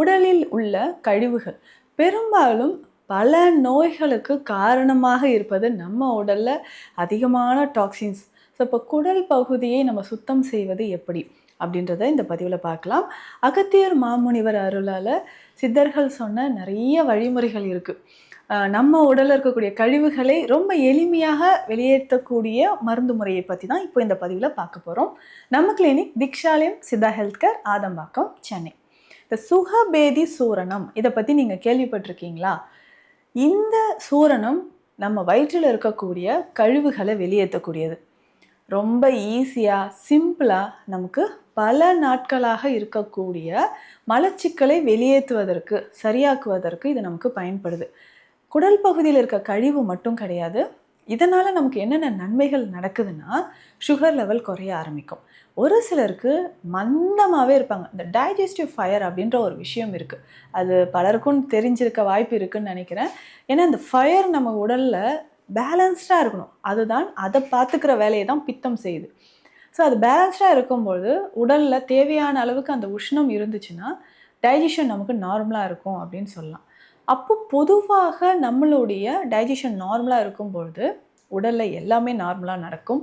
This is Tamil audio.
உடலில் உள்ள கழிவுகள். பெரும்பாலும் பல நோய்களுக்கு காரணமாக இருப்பது நம்ம உடலில் அதிகமான டாக்ஸின்ஸ் ஸோ இப்போ குடல் பகுதியை நம்ம சுத்தம் செய்வது எப்படி? அப்படின்றத இந்த பதிவில் பார்க்கலாம். அகத்தியர் மாமுனிவர் அருளால் சித்தர்கள் சொன்ன நிறைய வழிமுறைகள் இருக்குது நம்ம உடலில் இருக்கக்கூடிய கழிவுகளை ரொம்ப எளிமையாக வெளியேற்றக்கூடிய மருந்து முறையை பற்றி தான் இப்போ இந்த பதிவில் பார்க்க போகிறோம் நம்ம clinic Dikshalayam Siddha health care Adambakkam Chennai. இந்த சுகபேதி சூரணம் இதை பற்றி நீங்கள் கேள்விப்பட்டிருக்கீங்களா? இந்த சூரணம் நம்ம வயிற்றில் இருக்கக்கூடிய கழிவுகளை வெளியேற்றக்கூடியது. ரொம்ப ஈஸியாக சிம்பிளாக நமக்கு பல நாட்களாக இருக்கக்கூடிய மலச்சிக்கலை வெளியேற்றுவதற்கு சரியாக்குவதற்கு இது நமக்கு பயன்படுது. குடல் பகுதியில் இருக்க கழிவு மட்டும் கிடையாது இதனால் நமக்கு என்னென்ன நன்மைகள் நடக்குதுன்னா சுகர் லெவல் குறைய ஆரம்பிக்கும். ஒரு சிலருக்கு மந்தமாகவே இருப்பாங்க. இந்த டைஜஸ்டிவ் ஃபயர் அப்படின்ற ஒரு விஷயம் இருக்குது அது பலருக்கும் தெரிஞ்சிருக்க வாய்ப்பு இருக்குன்னு நினைக்கிறேன். ஏன்னா இந்த ஃபயர் நம்ம உடலில் பேலன்ஸ்டாக இருக்கணும். அதுதான் அதை பார்த்துக்கிற வேலையை தான் பித்தம் செய்யுது. ஸோ அது பேலன்ஸ்டாக இருக்கும்பொழுது உடலில் தேவையான அளவுக்கு அந்த உஷ்ணம் இருந்துச்சுன்னா டைஜஷன் நமக்கு நார்மலாக இருக்கும் அப்படின்னு சொல்லலாம். அப்போ பொதுவாக நம்மளுடைய டைஜஷன் நார்மலாக இருக்கும் பொழுது உடலில் எல்லாமே நார்மலாக நடக்கும்.